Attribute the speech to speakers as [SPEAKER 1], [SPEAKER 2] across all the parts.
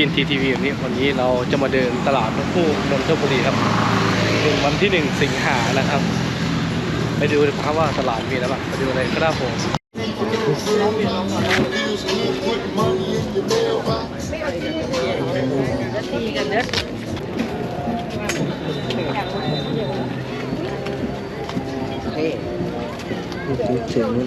[SPEAKER 1] ทีนทีทีวีแบบนี้วันนี้เราจะมาเดินตลาดนกฮูกนนทบุรีครับถึงวันที่หนึ่งสิงหานะครับ ไปดูดีกว่าครับว่าตลาดมีอะไรบ้างไปดูเลยครับผมเสียงนี่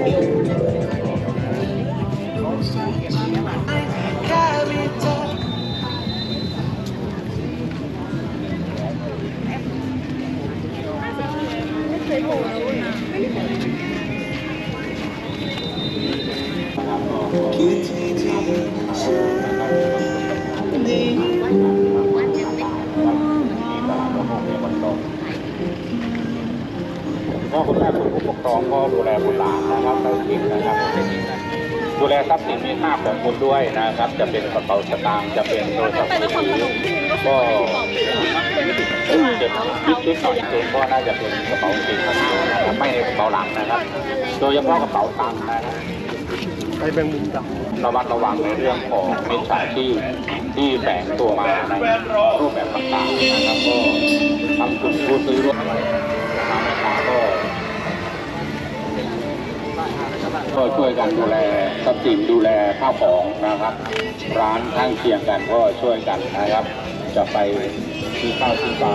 [SPEAKER 2] ดูแลทรัพย์สินมีค่าของคุณด้วยนะครับ จะเป็นกระเป๋าสตางค์จะเป็นโทรศัพท์มือถือก็จะคิดคิดหน่อยเองก็น่าจะเป็นกระเป๋าสีข้างหน้านะครับไม่ในกระเป๋าหลังนะครับ โดยเฉพาะกระเป๋าตังค์นะครับ
[SPEAKER 1] ไปเป็นมุมดัก
[SPEAKER 2] ระมัดระวังในเรื่องของมิจฉาชีพที่แฝงตัวมาในรูปแบบต่างๆนะครับก็ทำคุณผู้ซื้อรถทางแม่ ก็ช่วยกันดูแลทรัพย์สินดูแลข้าวของนะครับ ร้านข้างเคียงกันก็ช่วยกันนะครับ จะไปซื้อข้าวซื้อปลา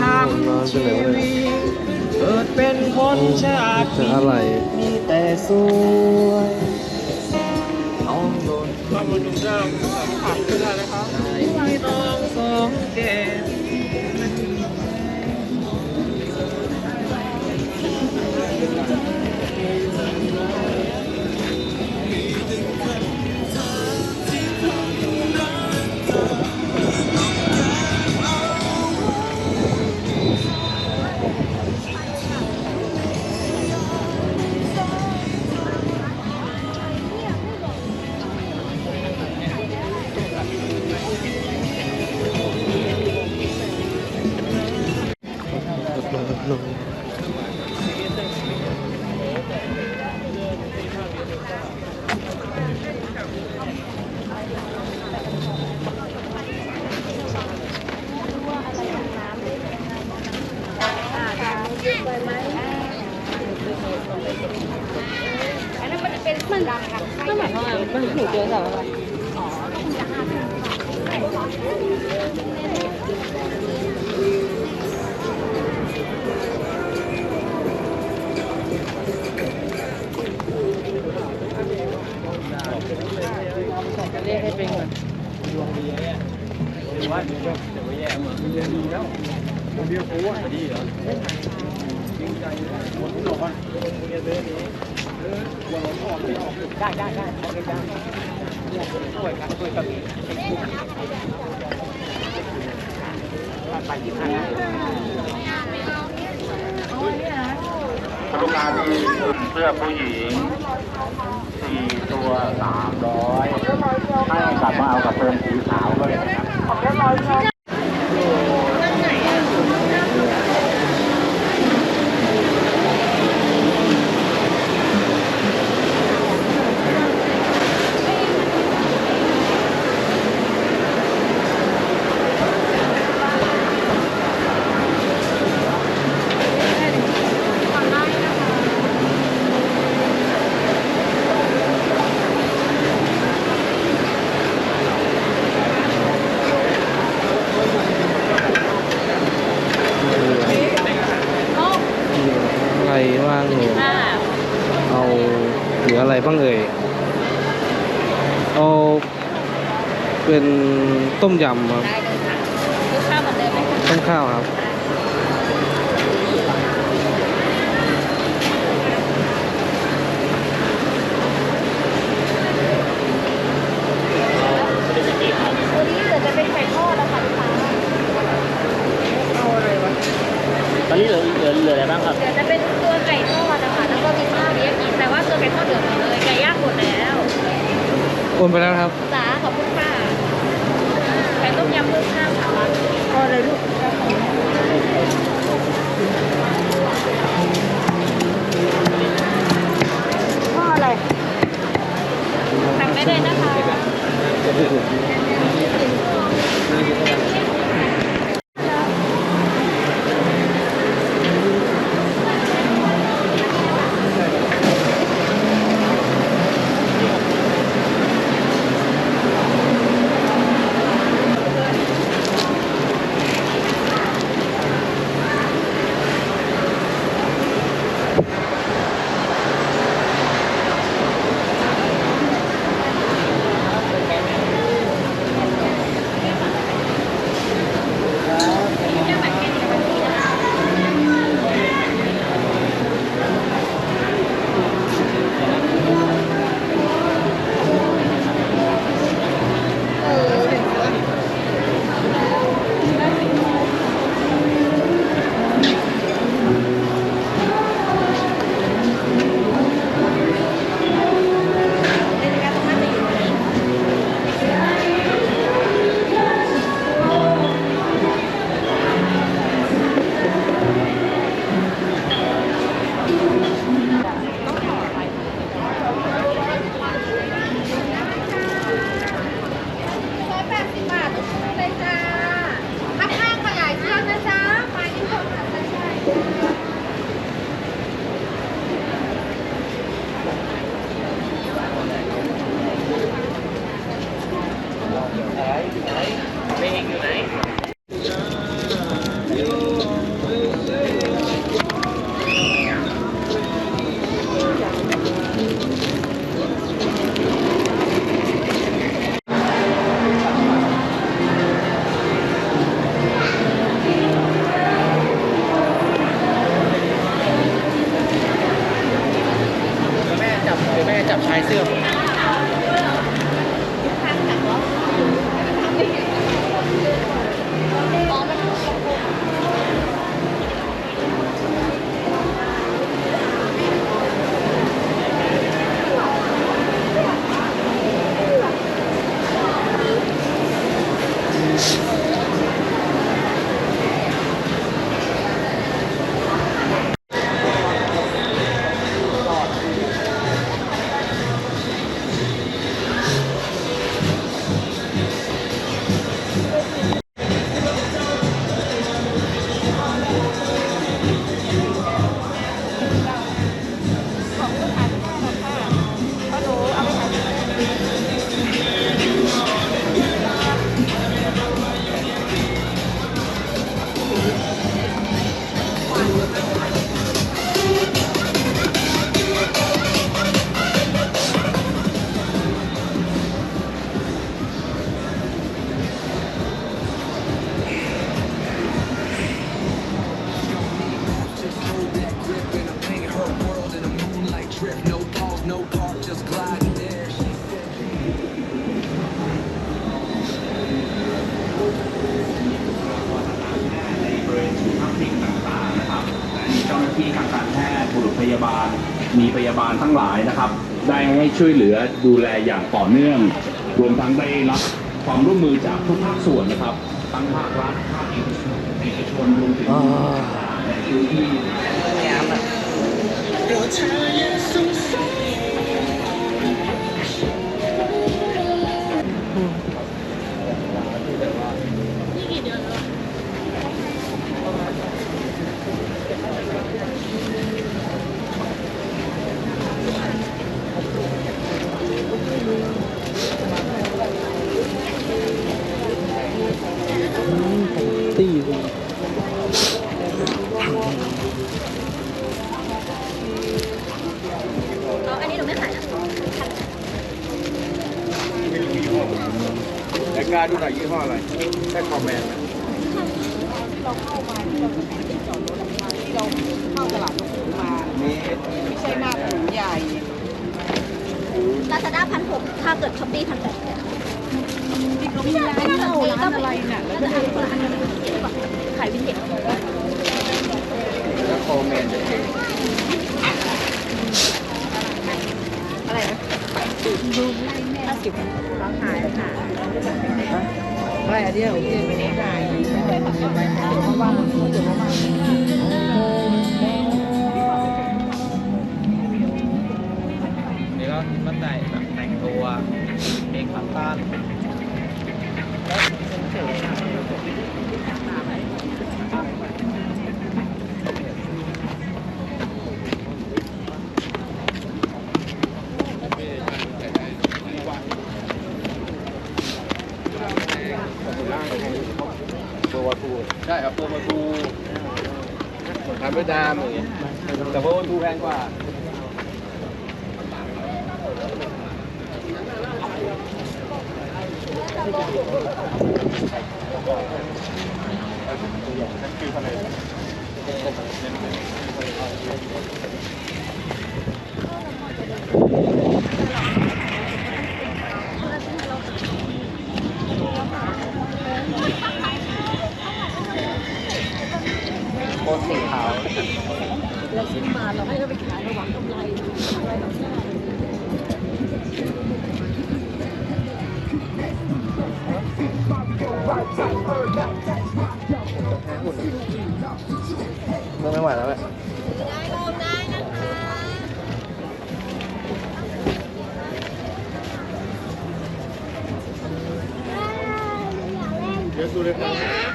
[SPEAKER 3] ทำ
[SPEAKER 1] ชีวิตเกิ
[SPEAKER 3] ดเป็นคนชาติ
[SPEAKER 1] จะอะไร
[SPEAKER 3] มีแต่สวยต้องโดนความมันดุดันขับขึ้นแล้วนะครับไม่ต้องสองเกต
[SPEAKER 4] นนั้นมันเป็นมันดำค่ะ
[SPEAKER 5] ก็หมายความว่ามันหนูเจอแต่ว่าจะเรียกให้เป็น ก่อน
[SPEAKER 2] ลูกค้าที่เสื้อผู้หญิงสี่ตัวสามร้อยถ้ากลับมาเอากระโปรงสีขาวก็เลยนะครับ
[SPEAKER 1] เป็น ต้มยำครับ
[SPEAKER 4] ได้เลยค่ะลูกค้าเหมือนเดิมไหมคะ
[SPEAKER 1] ต้มข้าวครับ
[SPEAKER 4] ตัวนี้เหลือจะเป็นไก่ทอดนะคะลูกค้า
[SPEAKER 3] ตอนนี้เหลือเหลือเหลืออะไรบ้างครับ
[SPEAKER 4] เดี๋ยวจะเป็นตัวไก่ทอดนะคะแล้วก็มีข้าวเลี้ยงอีกแต่ว่าตัวไก่ทอดเหลือหมดเลยไก่ย่างหมดแล้ว
[SPEAKER 1] โอนไปแล้วนะครับ
[SPEAKER 4] จ๋าขอบคุณค่ะไก่ต้มยำเพิ่มข้าวค่ะ พอเลยลูกพ่ออะไรทำไม่ได้นะคะ จับชา
[SPEAKER 3] ยเสื้อผมา
[SPEAKER 4] ลมี
[SPEAKER 2] พยาบาลทั้งหลายนะครับ ได้ให้ช่วยเหลือดูแลอย่างต่อเนื่อง รวมทั้งได้รับความร่วมมือจากทุกภาคส่วนนะครับทั้งภาครัฐภาคเอกชนเอกชนรวมถึงในพื้นที่
[SPEAKER 5] ถ้าเกิ
[SPEAKER 4] ดช้อปปี้พันแปด
[SPEAKER 5] ที่เขามีร้านเราร้านอะไรน่ะ
[SPEAKER 4] น่าจะอันคนละอันกันขายวินเทจ
[SPEAKER 3] แล้วคอมเมนต์จะเอง
[SPEAKER 5] อะไรนะดูห้าสิบร้านขายค่ะอะไรอันเดียวเดียวไม่ได้ขายเพราะว่ามันเดี๋ยวมา
[SPEAKER 3] นี่ก็มันแต่งแบบแต่งตัว เองขับต้าน
[SPEAKER 1] ตัววัตถุ
[SPEAKER 3] ใช่ครับตัวมาทูทำด้วยดามอย่างเงี้ยแต่ว่าทูแพงกว่า
[SPEAKER 1] โค
[SPEAKER 5] ไม่
[SPEAKER 1] ไหวแล้วแหละ
[SPEAKER 4] ได้ลองได้นะคะ
[SPEAKER 3] เดี๋ยวดูเลยครับ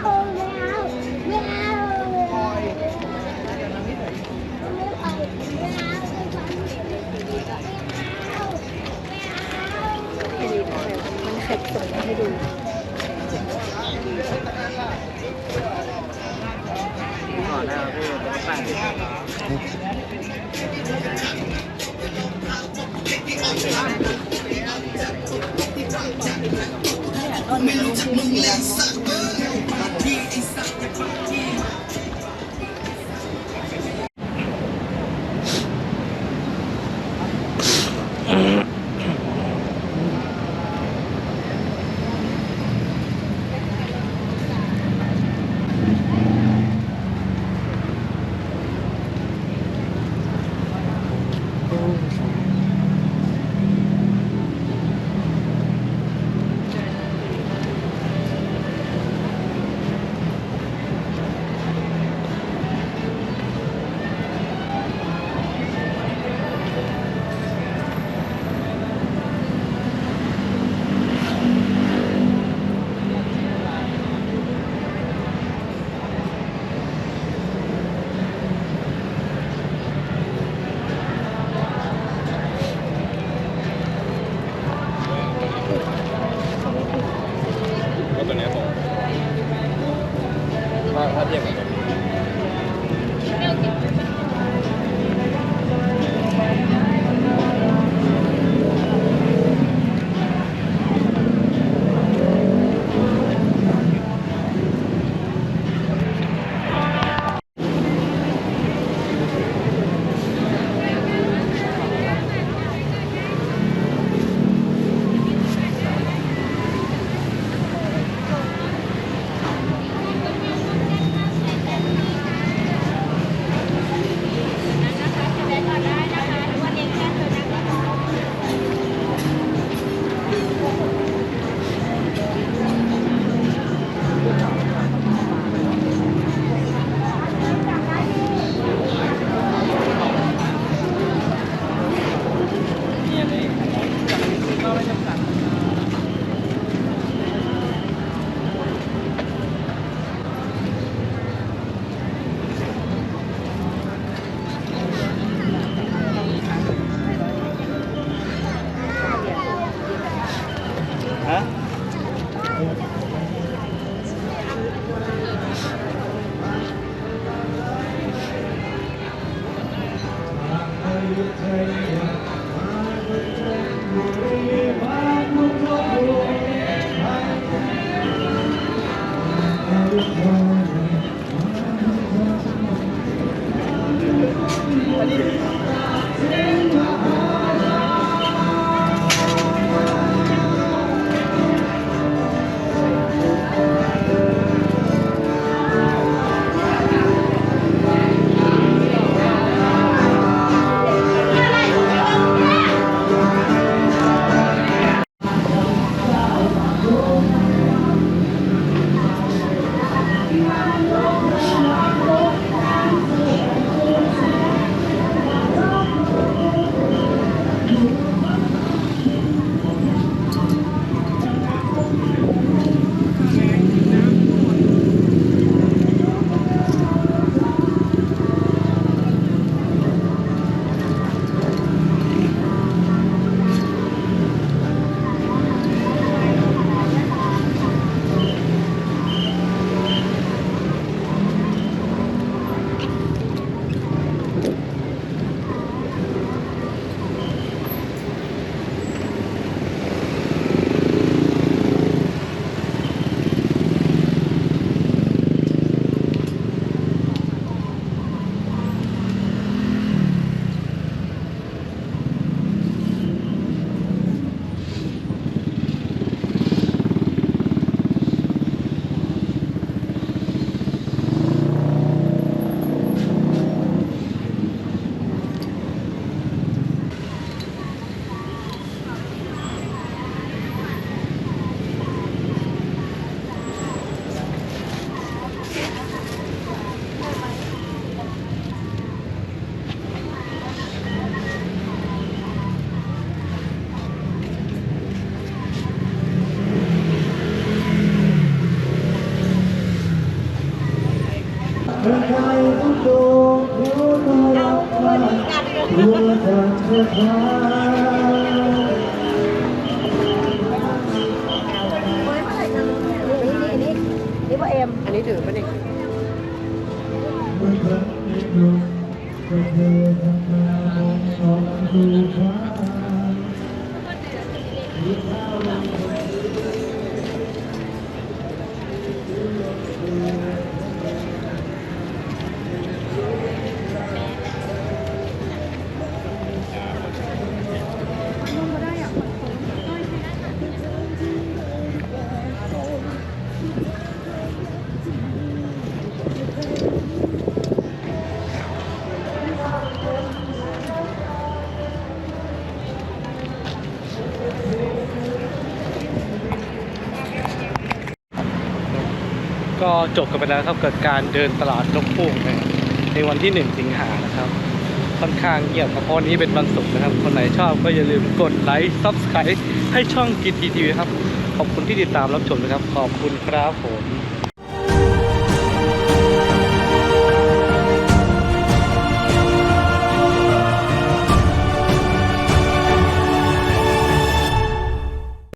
[SPEAKER 4] ไม่รู้จั
[SPEAKER 3] กมึงเลยสัก Thank you. นี่
[SPEAKER 5] ว่าเอ็ม อันนี้ถือป่ะเนี่
[SPEAKER 1] ก็จบกันไปแล้วครับเกิดการเดินตลาดนกพูกนะในวันที่ 1 สิงหานะครับ ค่อนข้างเงียบครับเพราะวันนี้เป็นวันศุกร์นะครับ คนไหนชอบก็อย่าลืมกดไลค์ซับสไครต์ให้ช่องกีทีทีวีครับ ขอบคุณที่ติดตามรับชมนะครับ ขอบคุณครับผม